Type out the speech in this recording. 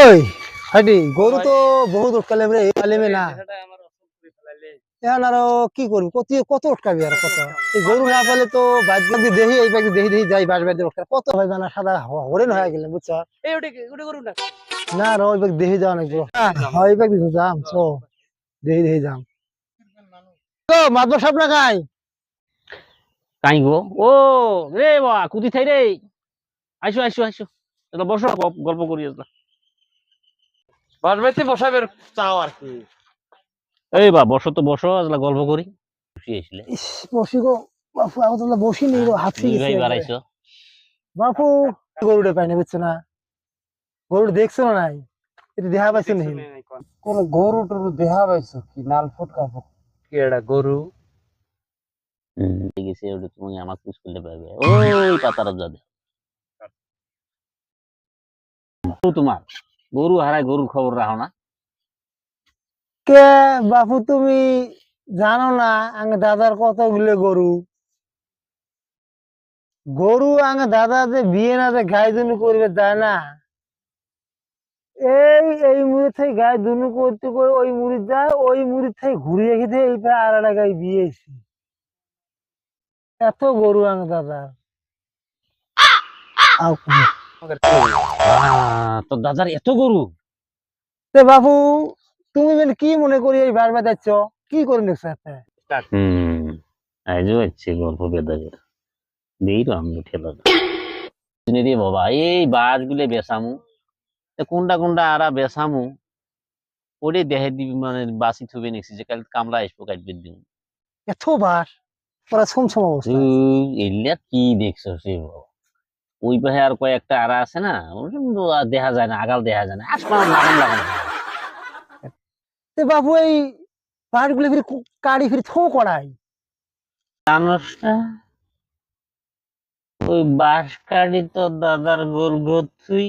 ওই হাডি গরু তো বহুত রে পালিমে না এখন আরও কি করবি কত কত উটকাবি আর কত? এই গরু না পালে তো বাদ বাকি দেহি এই বাকি দেহি দেহি যাই বাস কত হয় না সাদা হ- হরিণ হয়ে গেলেন বুঝছ? এই ওটা ওটা করুন না? না রে ওই বাকি দেহি যাও নাকি হয় বাকি যাম চো। দেহি দেহি যাম। তো মাদব সাপ না খাই কাই গো? ও রে বা কুতি থাই রে। আইসো আইসো আইসো। এটা বসো গল্প করি আসলা বাসবাড়িতে বসাবের চাও আর কি। এই বা বসো তো বসো আসলা গল্প করি। খুশি হয়েছিলে ইস, বসি গো বাপু আমি তো বসি নি গো হাত দুই ভাই বাড়াইছো। বাপু গরুটা পাই না বুঝছ না। গরুটা দেখছ না নাই? এটা দেখা পাইছো না কোন? গরু টরু দেখা পাইছো কি? নাল ফটকা কি এটা গরু? হুম ঠিক আছে ওটা তুমি আমাকে মিস করতে পারবে ওই পাতার যাবে তোমার? গরু হারায় গরুর খবর রাখো না। কে? বাপু তুমি জানো না আঙ্গ দাদার কতগুলো গরু। গরু আঙ্গ দাদা যে বিয়ে না যে গায়ে দুনু করবে তাই না। এই এই মুড়ি থেকে গায়ে দুনু করতে করে ওই মুড়ি যায় ওই মুড়ি থেকে ঘুরিয়ে খেতে এই প্রায় আর একটা গায়ে বিয়েছি এত গরু আঙ্গ দাদা আহ, দাদার এত গরু। তে বাপু তুমি মানে কি মনে করি এই বার কি করে নিচ্ছ এতে? হুম আইজো হচ্ছে গল্প বেদাগের। দেই তো ঠেলা শুনে দিয়ে বাবা এই বাজ গুলে বেসামু। তা কোনটা কোনটা আরা বেসামু। ওরে দেহে দিবি মানে বাসি থুবে নিছি যে কাল কামলা আসব কাটবে দিন এত বার ওরা সমসম অবস্থা এলিয়া কি দেখছ সে বাবা। ওই পাশে আর কয়েকটা আর আছে না দেখা যায় না আগাল দেখা যায় না আসমান লাগান লাগান বাবু এই পাহাড়গুলো ফিরে কাড়ি ফিরে থো করাই মানুষটা ওই বাস কাটি তো দাদার গোল গোল তুই